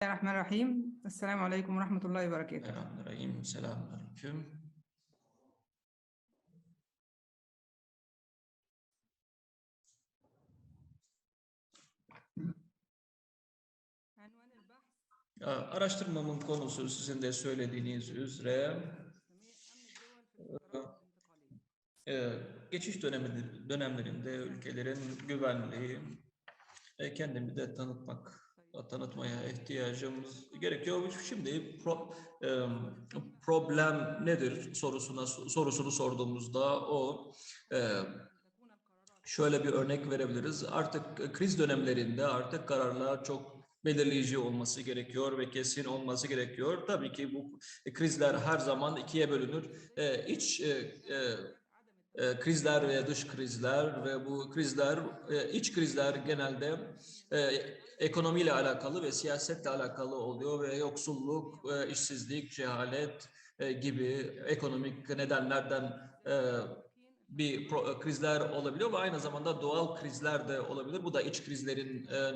Bismillahirrahmanirrahim. Esselamu Aleyküm ve Rahmetullahi ve Berekatuhu. Selamünaleyküm. Selamünaleyküm. Ee, Araştırmamın konusu sizin de söylediğiniz üzere e, geçiş dönemi, dönemlerinde ülkelerin güvenliği kendimi de tanıtmak tanıtmaya ihtiyacımız gerekiyor. Şimdi pro, e, problem nedir sorusuna sorusunu sorduğumuzda o e, şöyle bir örnek verebiliriz. Artık kriz dönemlerinde artık kararlar çok belirleyici olması gerekiyor ve kesin olması gerekiyor. Tabii ki bu krizler her zaman ikiye bölünür. E, iç e, e, krizler ve dış krizler ve bu krizler, e, iç krizler genelde e, ekonomiyle alakalı ve siyasetle alakalı oluyor ve yoksulluk, e, işsizlik, cehalet e, gibi ekonomik nedenlerden e, bir pro, krizler olabiliyor ve aynı zamanda doğal krizler de olabilir. Bu da iç krizlerin e,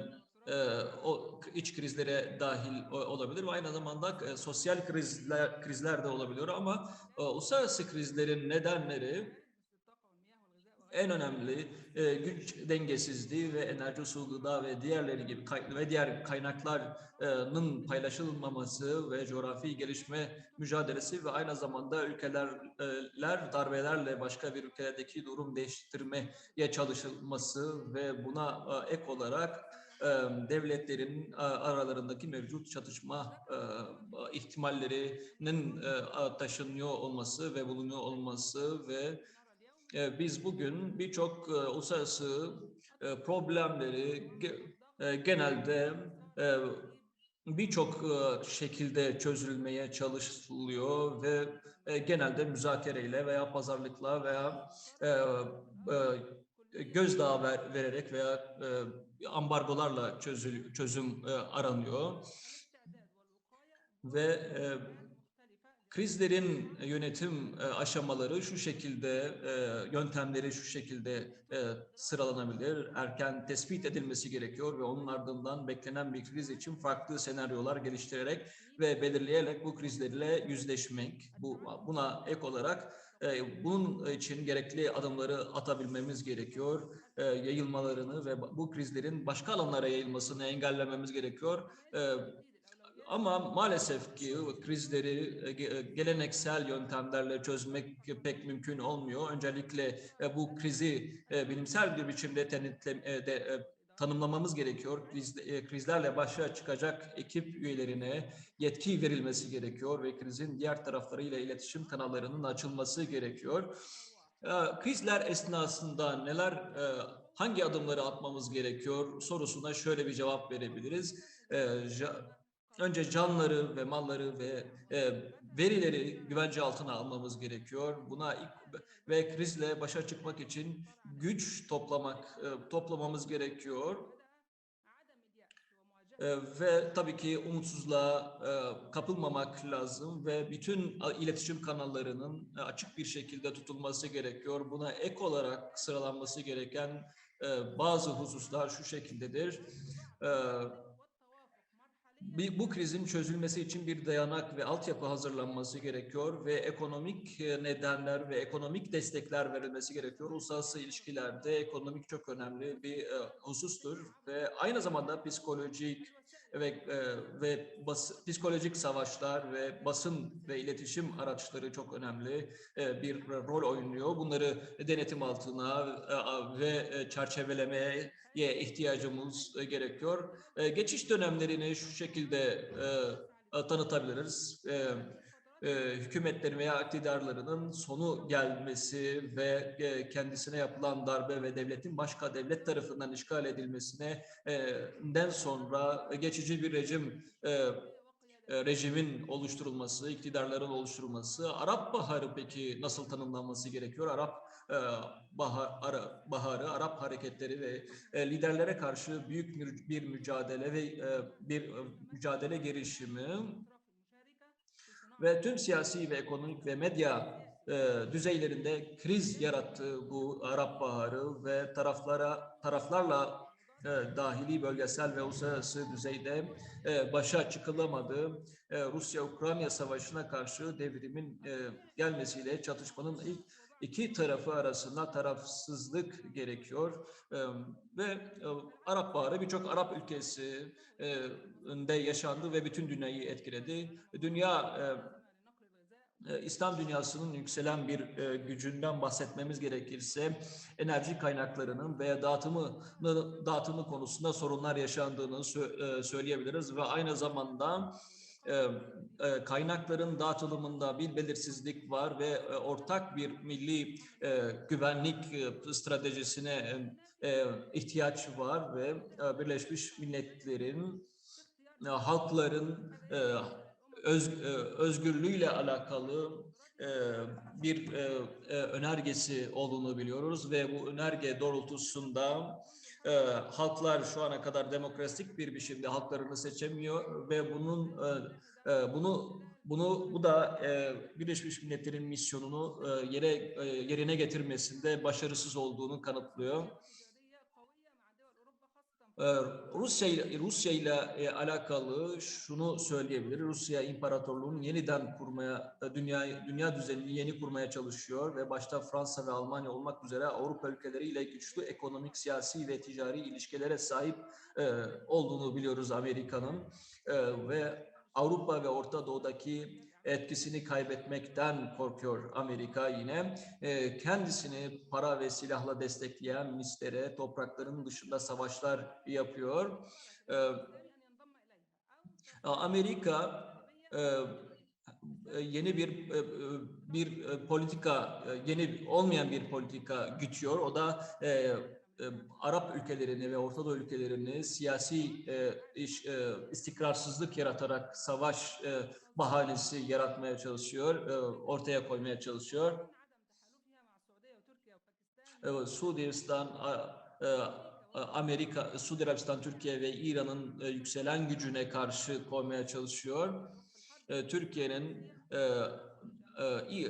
e, o iç krizlere dahil olabilir ve aynı zamanda e, sosyal krizler krizler de olabiliyor ama e, uluslararası krizlerin nedenleri en önemli e, güç dengesizliği ve enerji su, gıda ve diğerleri gibi kay ve diğer kaynakların paylaşılmaması ve coğrafi gelişme mücadelesi ve aynı zamanda ülkeler darbelerle başka bir ülkedeki durum değiştirmeye çalışılması ve buna e, ek olarak e, devletlerin aralarındaki mevcut çatışma e, ihtimallerinin e, taşınıyor olması ve bulunuyor olması ve e, biz bugün birçok e, uluslararası e, problemleri genelde birçok şekilde çözülmeye çalışılıyor ve genelde müzakereyle veya pazarlıkla veya gözdağı ver, vererek veya ambargolarla çözüm aranıyor. Ve Krizlerin yönetim e, aşamaları şu şekilde, e, yöntemleri şu şekilde e, sıralanabilir. Erken tespit edilmesi gerekiyor ve onun ardından beklenen bir kriz için farklı senaryolar geliştirerek ve belirleyerek bu krizlerle yüzleşmek. Bu Buna ek olarak bunun için gerekli adımları atabilmemiz gerekiyor. Yayılmalarını ve bu krizlerin başka alanlara yayılmasını engellememiz gerekiyor ama maalesef ki krizleri e, e, geleneksel yöntemlerle çözmek pek mümkün olmuyor. Öncelikle e, bu krizi bilimsel bir biçimde tanımlamamız gerekiyor. Kriz, krizlerle başa çıkacak ekip üyelerine yetki verilmesi gerekiyor ve krizin diğer taraflarıyla iletişim kanallarının açılması gerekiyor. Krizler esnasında neler, hangi adımları atmamız gerekiyor sorusuna şöyle bir cevap verebiliriz önce canları ve malları ve e, verileri güvence altına almamız gerekiyor. Buna ilk, ve krizle başa çıkmak için güç toplamak e, toplamamız gerekiyor. E, ve tabii ki umutsuzluğa e, kapılmamak lazım ve bütün iletişim kanallarının açık bir şekilde tutulması gerekiyor. Buna ek olarak sıralanması gereken e, bazı hususlar şu şekildedir. E, bu krizin çözülmesi için bir dayanak ve altyapı hazırlanması gerekiyor ve ekonomik e, nedenler ve ekonomik destekler verilmesi gerekiyor. Uluslararası ilişkilerde ekonomik çok önemli bir e, husustur ve aynı zamanda psikolojik ve e, ve bas, psikolojik savaşlar ve basın ve iletişim araçları çok önemli bir rol oynuyor. Bunları denetim altına ve çerçevelemeye ihtiyacımız gerekiyor. Geçiş dönemlerini şu şekilde tanıtabiliriz. Hükümetlerin veya iktidarlarının sonu gelmesi ve kendisine yapılan darbe ve devletin başka devlet tarafından işgal edilmesine den sonra geçici bir rejim rejimin oluşturulması, iktidarların oluşturulması. Arap Baharı peki nasıl tanımlanması gerekiyor? Arap e, bahar, baharı, Arap hareketleri ve e, liderlere karşı büyük bir mücadele ve e, bir mücadele girişimi ve tüm siyasi ve ekonomik ve medya düzeylerinde kriz yarattı bu Arap Baharı ve taraflara taraflarla e, dahili, bölgesel ve uluslararası düzeyde e, başa çıkılamadı. E, Rusya-Ukrayna savaşına karşı devrimin e, gelmesiyle çatışmanın ilk iki tarafı arasında tarafsızlık gerekiyor ve Arap Baharı birçok Arap ülkesi e, yaşandı ve bütün dünyayı etkiledi. Dünya e, e, İslam dünyasının yükselen bir gücünden bahsetmemiz gerekirse enerji kaynaklarının veya dağıtımı dağıtımı konusunda sorunlar yaşandığını sö- söyleyebiliriz ve aynı zamanda kaynakların dağıtılımında bir belirsizlik var ve e, ortak bir milli e, güvenlik e, stratejisine e, e, ihtiyaç var ve e, Birleşmiş Milletler'in e, halkların e, öz, e, özgürlüğüyle alakalı e, bir e, e, önergesi olduğunu biliyoruz ve bu önerge doğrultusunda e, halklar şu ana kadar demokratik bir biçimde halklarını seçemiyor ve bunun e, e, bunu bunu bu da e, Birleşmiş Milletler'in misyonunu e, yere e, yerine getirmesinde başarısız olduğunu kanıtlıyor. Ee, Rusya ile Rusya ile e, alakalı şunu söyleyebilir. Rusya imparatorluğunu yeniden kurmaya, e, dünya dünya düzenini yeni kurmaya çalışıyor ve başta Fransa ve Almanya olmak üzere Avrupa ülkeleriyle güçlü ekonomik, siyasi ve ticari ilişkilere sahip e, olduğunu biliyoruz Amerika'nın ve Avrupa ve Orta Doğu'daki etkisini kaybetmekten korkuyor Amerika yine. E, kendisini para ve silahla destekleyen mislere toprakların dışında savaşlar yapıyor. E, Amerika e, yeni bir bir politika, yeni olmayan bir politika gütüyor. O da Arap ülkelerini ve Orta Doğu ülkelerini siyasi e, iş, e, istikrarsızlık yaratarak savaş e, bahanesi yaratmaya çalışıyor, e, ortaya koymaya çalışıyor. Evet, Suudi Arabistan, e, Amerika, Suudi Arabistan, Türkiye ve İran'ın e, yükselen gücüne karşı koymaya çalışıyor. E, Türkiye'nin e, e, e,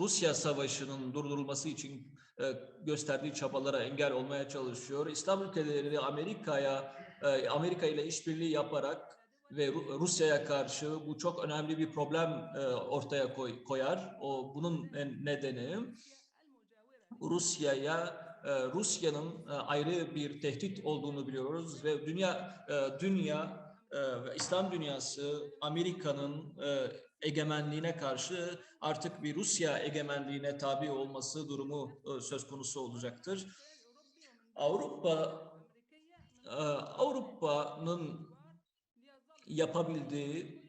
Rusya Savaşı'nın durdurulması için e, gösterdiği çabalara engel olmaya çalışıyor. İslam ülkeleri Amerika'ya e, Amerika ile işbirliği yaparak ve Ru- Rusya'ya karşı bu çok önemli bir problem e, ortaya koy- koyar. O bunun en- nedeni Rusya'ya e, Rusya'nın e, ayrı bir tehdit olduğunu biliyoruz ve dünya dünya İslam dünyası Amerika'nın egemenliğine karşı artık bir Rusya egemenliğine tabi olması durumu söz konusu olacaktır. Avrupa Avrupa'nın yapabildiği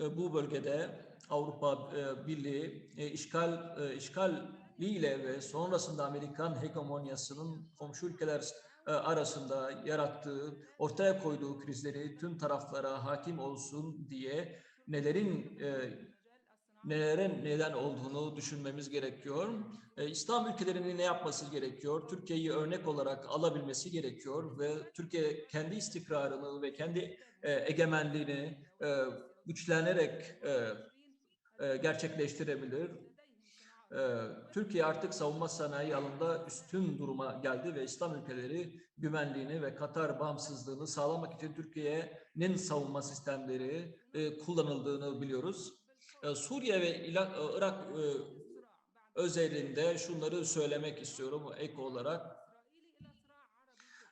e, bu bölgede Avrupa e, Birliği e, işgal işgaliyle ve sonrasında Amerikan hegemonyasının komşu ülkeler arasında yarattığı, ortaya koyduğu krizleri tüm taraflara hakim olsun diye nelerin nelere neden olduğunu düşünmemiz gerekiyor. E, İslam ülkelerinin ne yapması gerekiyor? Türkiye'yi örnek olarak alabilmesi gerekiyor ve Türkiye kendi istikrarını ve kendi e, egemenliğini e, güçlenerek gerçekleştirebilir. Türkiye artık savunma sanayi alanında üstün duruma geldi ve İslam ülkeleri güvenliğini ve Katar bağımsızlığını sağlamak için Türkiye'nin savunma sistemleri kullanıldığını biliyoruz. E, Suriye ve e, Irak e, özelinde şunları söylemek istiyorum ek olarak.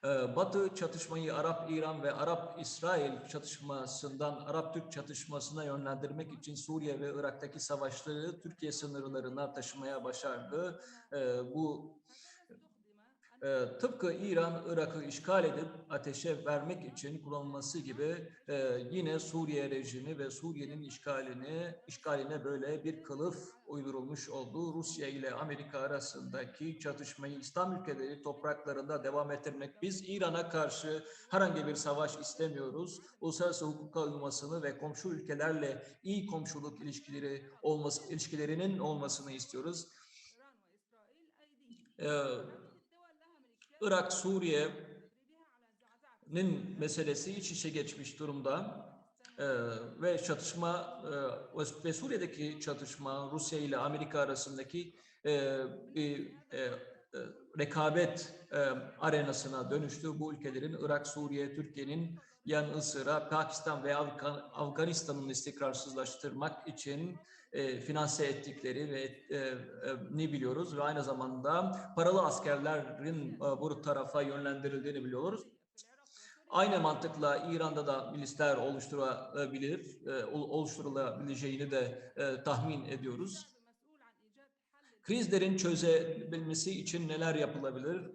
Ee, Batı çatışmayı Arap İran ve Arap İsrail çatışmasından Arap Türk çatışmasına yönlendirmek için Suriye ve Irak'taki savaşları Türkiye sınırlarına taşımaya başardı. Ee, Bu e, tıpkı İran Irak'ı işgal edip ateşe vermek için kullanılması gibi e, yine Suriye rejimi ve Suriye'nin işgalini işgaline böyle bir kılıf uydurulmuş oldu. Rusya ile Amerika arasındaki çatışmayı İslam ülkeleri topraklarında devam ettirmek. Biz İran'a karşı herhangi bir savaş istemiyoruz. Uluslararası hukuka uymasını ve komşu ülkelerle iyi komşuluk ilişkileri olması ilişkilerinin olmasını istiyoruz. Ee, Irak, Suriye'nin meselesi iç içe geçmiş durumda. Ee, ve çatışma e, ve Suriye'deki çatışma Rusya ile Amerika arasındaki e, e, e, rekabet e, arenasına dönüştü. Bu ülkelerin Irak, Suriye, Türkiye'nin yanı sıra Pakistan ve Afgan- Afganistan'ın istikrarsızlaştırmak için e, finanse ettikleri ve e, e, ne biliyoruz ve aynı zamanda paralı askerlerin e, bu tarafa yönlendirildiğini biliyoruz. Aynı mantıkla İran'da da milisler oluşturabilir, ol- oluşturulabileceğini de tahmin ediyoruz. Krizlerin çözebilmesi için neler yapılabilir?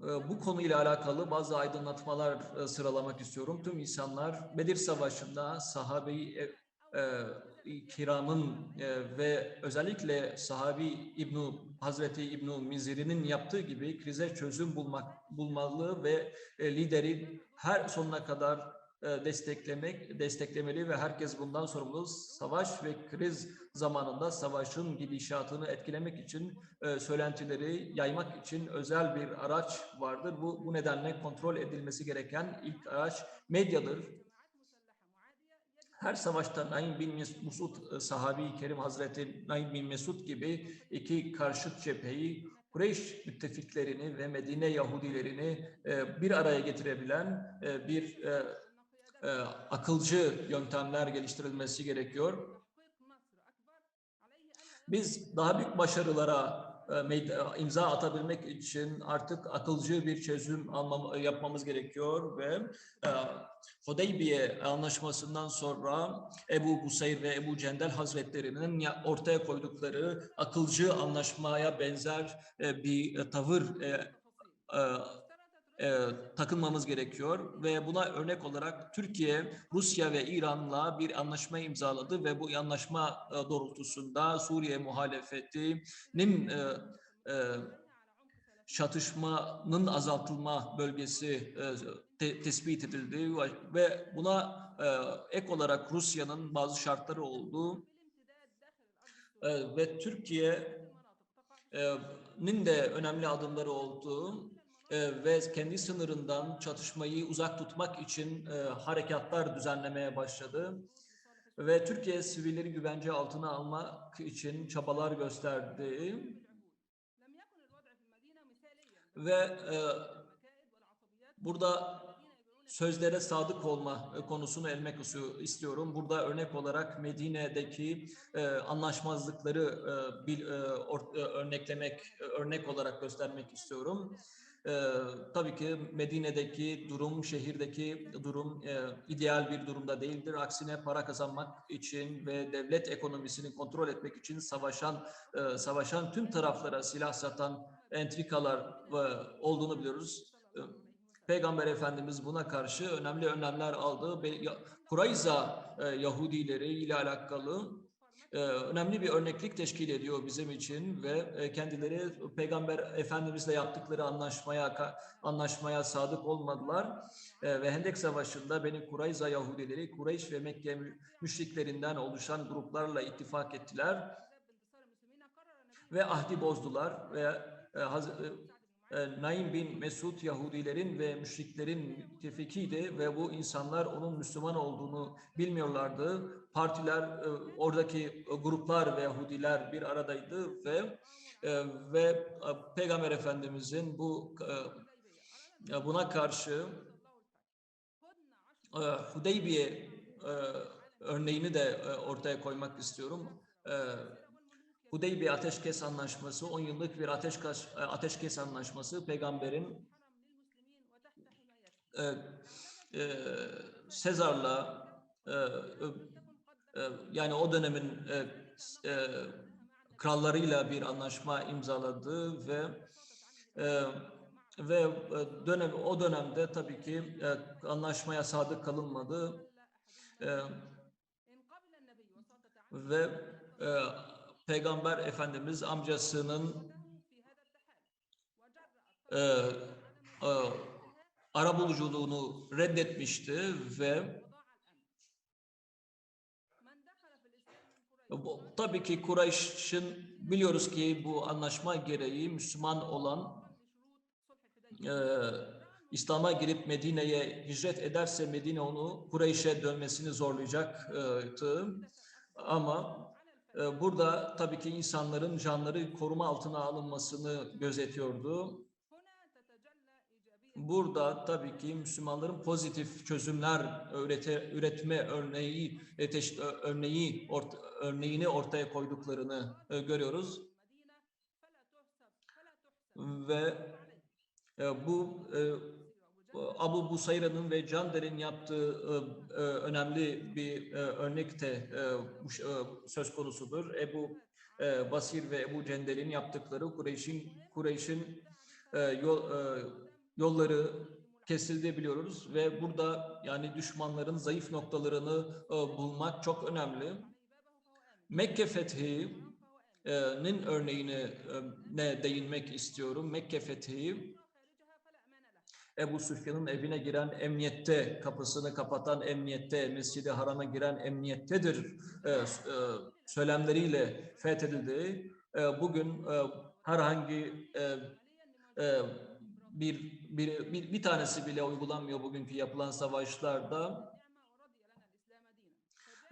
Bu konuyla alakalı bazı aydınlatmalar sıralamak istiyorum. Tüm insanlar Bedir Savaşı'nda sahabe-i e, kiramın e, ve özellikle sahabi İbnu Hazreti İbnu Miziri'nin yaptığı gibi krize çözüm bulmak bulmalı ve e, lideri her sonuna kadar e, desteklemek desteklemeli ve herkes bundan sorumlu. Savaş ve kriz zamanında savaşın gidişatını etkilemek için e, söylentileri yaymak için özel bir araç vardır. Bu bu nedenle kontrol edilmesi gereken ilk araç medyadır. Her savaşta Naim bin Mes- Mesud e, sahabi Kerim Hazreti Naim bin Mesud gibi iki karşıt cepheyi Kureyş müttefiklerini ve Medine Yahudilerini e, bir araya getirebilen e, bir akılcı yöntemler geliştirilmesi gerekiyor. Biz daha büyük başarılara imza atabilmek için artık akılcı bir çözüm almam, yapmamız gerekiyor ve e, Hudeybiye anlaşmasından sonra Ebu Buseyr ve Ebu Cendel Hazretlerinin ya- ortaya koydukları akılcı anlaşmaya benzer e, bir e, tavır e, takılmamız gerekiyor ve buna örnek olarak Türkiye, Rusya ve İran'la bir anlaşma imzaladı ve bu anlaşma e, doğrultusunda Suriye muhalefetinin e, e, çatışmanın azaltılma bölgesi e, te- tespit edildi ve- buna e, ek olarak Rusya'nın bazı şartları oldu. E, ve Türkiye'nin de önemli adımları oldu e, ve kendi sınırından çatışmayı uzak tutmak için e, harekatlar düzenlemeye başladı ve Türkiye sivilleri güvence altına almak için çabalar gösterdi ve e, burada sözlere sadık olma e, konusunu elmek istiyor- istiyorum. Burada örnek olarak Medine'deki e, anlaşmazlıkları e, bil, e, or- e, örneklemek, örnek olarak göstermek istiyorum. E, tabii ki Medine'deki durum, şehirdeki durum e, ideal bir durumda değildir. Aksine para kazanmak için ve devlet ekonomisini kontrol etmek için savaşan e, savaşan tüm taraflara silah satan entrikalar e, olduğunu biliyoruz. E, Peygamber Efendimiz buna karşı önemli önlemler aldı. Kurayza e, Yahudileri ile alakalı önemli bir örneklik teşkil ediyor bizim için ve e, kendileri Peygamber Efendimizle yaptıkları anlaşmaya anlaşmaya sadık olmadılar. E, ve Hendek Savaşı'nda Beni Kurayza Yahudileri Kureyş ve Mekke mü- müşriklerinden oluşan gruplarla ittifak ettiler. Ve ahdi bozdular ve e, e, e, Naim bin Mesud Yahudilerin ve müşriklerin müttefikiydi ve bu insanlar onun Müslüman olduğunu bilmiyorlardı. Partiler, e, oradaki e, gruplar ve Yahudiler bir aradaydı ve e, ve e, Peygamber Efendimizin bu e, buna karşı e, Hudeybiye e, örneğini de e, ortaya koymak istiyorum. E, Hudeybiye Ateşkes Anlaşması 10 yıllık bir ateşkes, ateşkes anlaşması peygamberin e, e, Sezar'la e, e, yani o dönemin e, e, krallarıyla bir anlaşma imzaladı ve e, ve e, dönem o dönemde tabii ki e, anlaşmaya sadık kalınmadı. E, ve e, Peygamber Efendimiz amcasının e, e, arabuluculuğunu reddetmişti ve bu, tabii ki Kureyş'in biliyoruz ki bu anlaşma gereği Müslüman olan e, İslam'a girip Medine'ye hicret ederse Medine onu Kureyş'e dönmesini zorlayacaktı. Ama burada tabii ki insanların canları koruma altına alınmasını gözetiyordu. Burada tabii ki Müslümanların pozitif çözümler ürete, üretme örneği örneği ort- örneğini ortaya koyduklarını e, görüyoruz ve e, bu e, Abu Busayra'nın ve Cander'in yaptığı e, e, önemli bir e, örnek de söz konusudur. Ebu Basir ve Ebu Cendel'in yaptıkları Kureyş'in Kureyş'in yol, yolları kesildi biliyoruz ve burada yani düşmanların zayıf noktalarını bulmak çok önemli. Mekke fethi e, nin örneğine ne değinmek istiyorum. Mekke fethi Ebu Süfyan'ın evine giren emniyette, kapısını kapatan emniyette, Mescid-i Haram'a giren emniyettedir e, e, söylemleriyle fethedildi. E, bugün e, herhangi e, e, bir, bir, bir, bir tanesi bile uygulanmıyor bugünkü yapılan savaşlarda.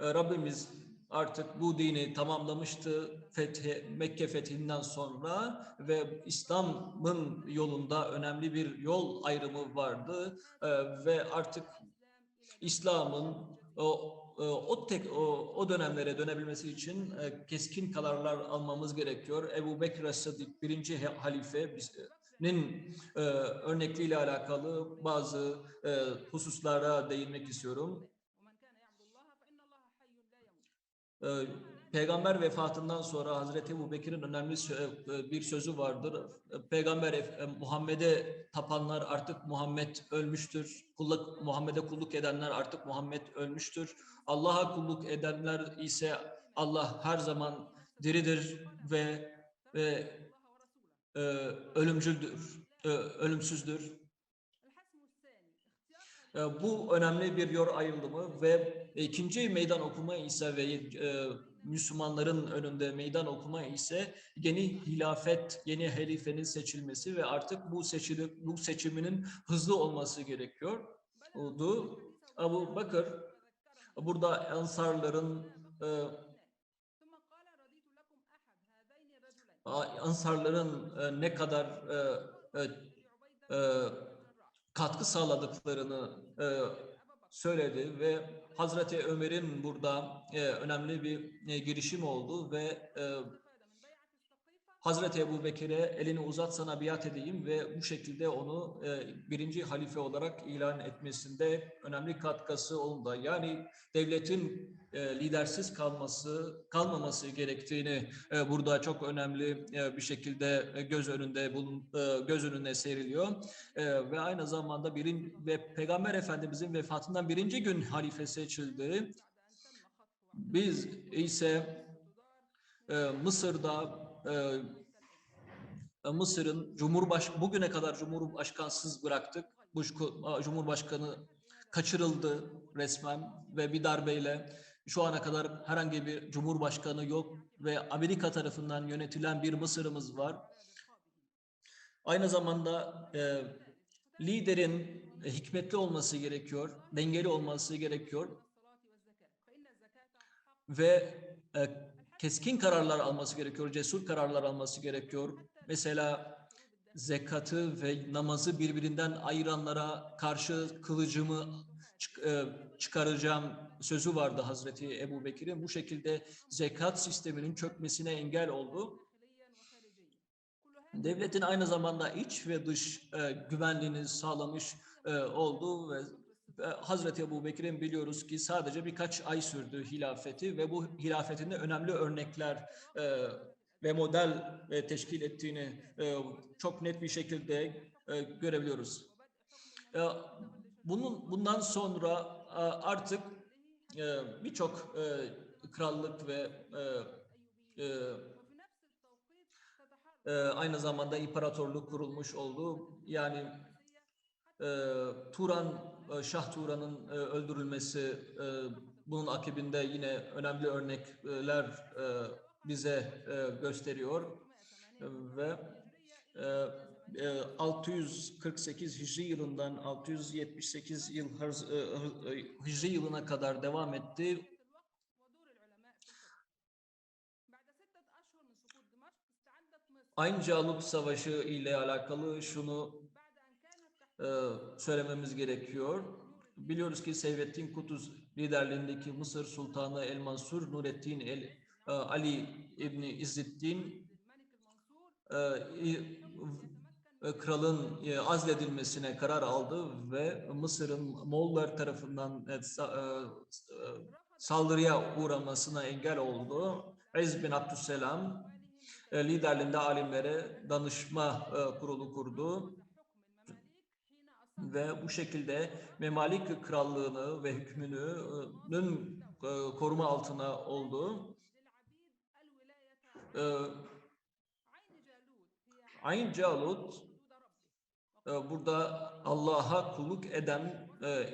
E, Rabbimiz artık bu dini tamamlamıştı fethi, Mekke fethinden sonra ve İslam'ın yolunda önemli bir yol ayrımı vardı E, ve artık İslam'ın o e, o tek o, o dönemlere dönebilmesi için e, keskin kararlar almamız gerekiyor. Ebu Bekir Es-Sıddık birinci halife nin e, örnekliğiyle alakalı bazı e, hususlara değinmek istiyorum. Ee, Peygamber vefatından sonra Hazreti Ebu önemli e, bir sözü vardır. E, Peygamber e, Muhammed'e tapanlar artık Muhammed ölmüştür. Kulluk, Muhammed'e kulluk edenler artık Muhammed ölmüştür. Allah'a kulluk edenler ise Allah her zaman diridir ve ve e, ölümcüldür, e, ölümsüzdür. E, Bu önemli bir yor ayrılımı ve ikinci meydan okuma ise ve e, Müslümanların önünde meydan okuma ise yeni hilafet, yeni halifenin seçilmesi ve artık bu seçili, bu seçiminin hızlı olması gerekiyor. Oldu. Abu Bakır burada Ansarların e, Ansarların e, ne kadar katkı sağladıklarını e, söyledi ve Hazreti Ömer'in burada e, önemli bir e, girişim oldu ve e, Hazreti Ebu Bekir'e elini uzat sana biat edeyim ve bu şekilde onu e, birinci halife olarak ilan etmesinde önemli katkısı oldu. Yani devletin e, lidersiz kalması, kalmaması gerektiğini e, burada çok önemli bir şekilde göz önünde bulun, göz önüne seriliyor. Ve aynı zamanda birin ve Peygamber Efendimizin vefatından birinci gün halife seçildi. Biz ise Mısır'da e, Mısır'ın Cumhurbaş bugüne kadar Cumhurbaşkansız bıraktık. Bush Cumhurbaşkanı kaçırıldı resmen ve bir darbeyle şu ana kadar herhangi bir Cumhurbaşkanı yok ve Amerika tarafından yönetilen bir Mısır'ımız var. Aynı zamanda e, liderin hikmetli olması gerekiyor, dengeli olması gerekiyor ve e, keskin kararlar alması gerekiyor, cesur kararlar alması gerekiyor. Mesela zekatı ve namazı birbirinden ayıranlara karşı kılıcımı e, çıkaracağım sözü vardı Hazreti Ebu Bekir'in. Bu şekilde zekat sisteminin çökmesine engel oldu. Devletin aynı zamanda iç ve dış e, güvenliğini sağlamış e, oldu ve Hazreti Ebu Bekir'in biliyoruz ki sadece birkaç ay sürdü hilafeti ve bu hilafetinde önemli örnekler e, ve model e, teşkil ettiğini e, çok net bir şekilde görebiliyoruz. Bunun bundan sonra artık birçok krallık ve aynı zamanda imparatorluk kurulmuş oldu. Yani Turan, ee, Şah Turan'ın e, öldürülmesi, e, bunun akibinde yine önemli örnekler e, bize gösteriyor ve 648 Hicri yılından 678 yıl Hicri yılına kadar devam etti. Ayn Calut Savaşı ile alakalı şunu söylememiz gerekiyor. Biliyoruz ki Seyfettin Kutuz liderliğindeki Mısır Sultanı El Mansur Nurettin El e, Ali İbni İzzettin e, e, kralın e, azledilmesine karar aldı ve Mısır'ın Moğollar tarafından e, e, e, saldırıya uğramasına engel oldu. İz bin Abdüsselam e, liderliğinde alimlere danışma e, kurulu kurdu ve bu şekilde Memalik krallığını ve hükmünün e, koruma altına oldu. E, Ayn Calut e, burada Allah'a kulluk eden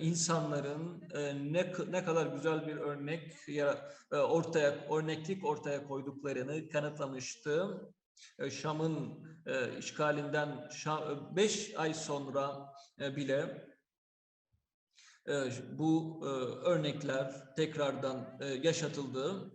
insanların ne ne kadar güzel bir örnek ya- ortaya örneklik ortaya koyduklarını kanıtlamıştı. Şam'ın işgalinden 5 ay sonra bile e, bu e, örnekler tekrardan e, yaşatıldı.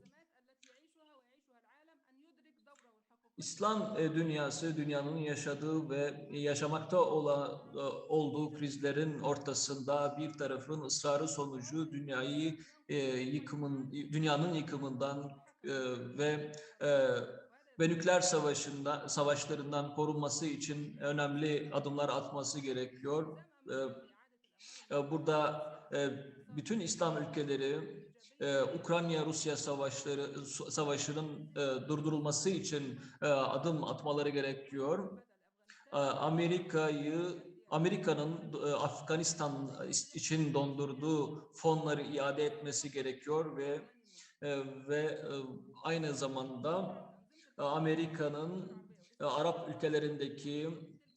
İslam e, dünyası dünyanın yaşadığı ve yaşamakta ola, e, olduğu krizlerin ortasında bir tarafın ısrarı sonucu dünyayı e, yıkımın dünyanın yıkımından e, ve e, ve nükleer savaşından savaşlarından korunması için önemli adımlar atması gerekiyor. E, e, Burada e, bütün İslam ülkeleri e, Ukrayna-Rusya savaşları savaşının durdurulması için adım atmaları gerekiyor. Amerika'yı Amerika'nın Afganistan için dondurduğu fonları iade etmesi gerekiyor ve ve aynı zamanda Amerika'nın e, Arap ülkelerindeki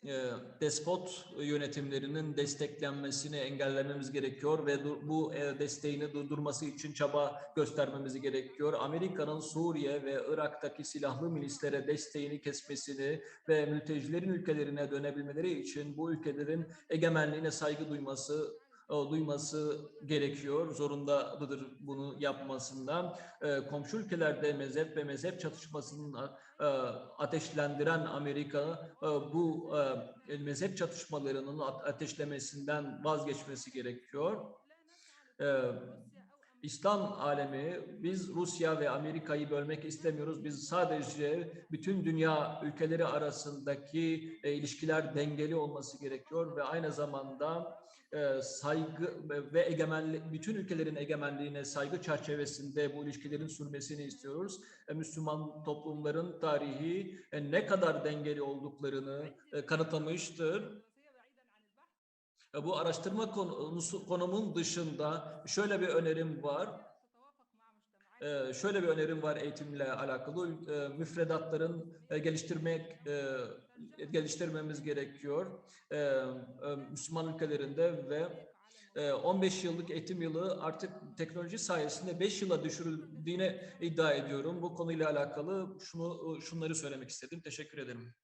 e, despot yönetimlerinin desteklenmesini engellememiz gerekiyor ve bu e, desteğini durdurması için çaba göstermemiz gerekiyor. Amerika'nın Suriye ve Irak'taki silahlı milislere desteğini kesmesini ve mültecilerin ülkelerine dönebilmeleri için bu ülkelerin egemenliğine saygı duyması duyması gerekiyor. Zorundadır bunu yapmasından. E, komşu ülkelerde mezhep ve mezhep çatışmasının e, ateşlendiren Amerika e, bu e, mezhep çatışmalarının ateşlemesinden vazgeçmesi gerekiyor. İslam alemi biz Rusya ve Amerika'yı bölmek istemiyoruz. Biz sadece bütün dünya ülkeleri arasındaki e, ilişkiler dengeli olması gerekiyor ve aynı zamanda e, saygı ve egemenlik bütün ülkelerin egemenliğine saygı çerçevesinde bu ilişkilerin sürmesini istiyoruz. E, Müslüman toplumların tarihi e, ne kadar dengeli olduklarını e, kanıtlamıştır. E, Bu araştırma konusu, konumun dışında şöyle bir önerim var. Ee, şöyle bir önerim var eğitimle alakalı. Ee, müfredatların e, geliştirmek e, geliştirmemiz gerekiyor. Ee, e, Müslüman ülkelerinde ve e, 15 yıllık eğitim yılı artık teknoloji sayesinde 5 yıla düşürüldüğüne iddia ediyorum. Bu konuyla alakalı şunu şunları söylemek istedim. Teşekkür ederim.